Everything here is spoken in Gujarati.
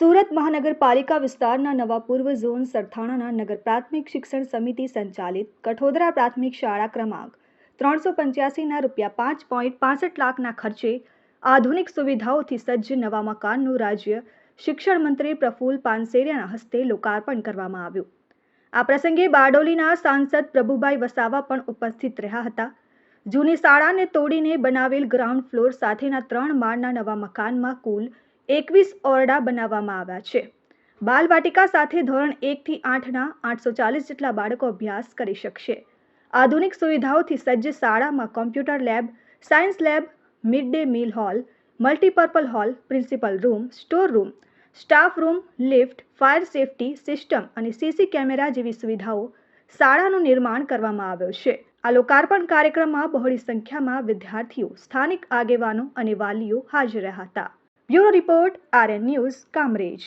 સુરત મહાનગરપાલિકા વિસ્તારના નવા પૂર્વ ઝોન સરથાણાના નગર પ્રાથમિક શિક્ષણ સમિતિ સંચાલિત કઠોદરા પ્રાથમિક શાળા ક્રમાંક ત્રણસો પંચ્યાસીના રૂપિયા પાંચ પોઈન્ટ પાસઠ લાખના ખર્ચે આધુનિક સુવિધાઓથી સજ્જ નવા મકાનનું રાજ્ય શિક્ષણ મંત્રી પ્રફુલ પાનસેરિયાના હસ્તે લોકાર્પણ કરવામાં આવ્યું. આ પ્રસંગે બારડોલીના સાંસદ પ્રભુભાઈ વસાવા પણ ઉપસ્થિત રહ્યા હતા. જૂની શાળાને તોડીને બનાવેલ ગ્રાઉન્ડ ફ્લોર સાથેના ત્રણ માળના નવા મકાનમાં કુલ એકવીસ ઓરડા બનાવવામાં આવ્યા છે. બાલવાટિકા સાથે ધોરણ એકથી આઠના આઠસો ચાલીસ જેટલા બાળકો અભ્યાસ કરી શકશે. આધુનિક સુવિધાઓથી સજ્જ શાળામાં computer lab science lab mid day meal hall multipurpose hall principal room store room staff room lift fire safety system અને સીસી કેમેરા જેવી સુવિધાઓ શાળાનું નિર્માણ કરવામાં આવ્યું છે. આ લોકાર્પણ કાર્યક્રમમાં બહોળી સંખ્યામાં વિદ્યાર્થીઓ, સ્થાનિક આગેવાનો અને વાલીઓ હાજર રહ્યા હતા. Bureau report, RN news, Kamrej.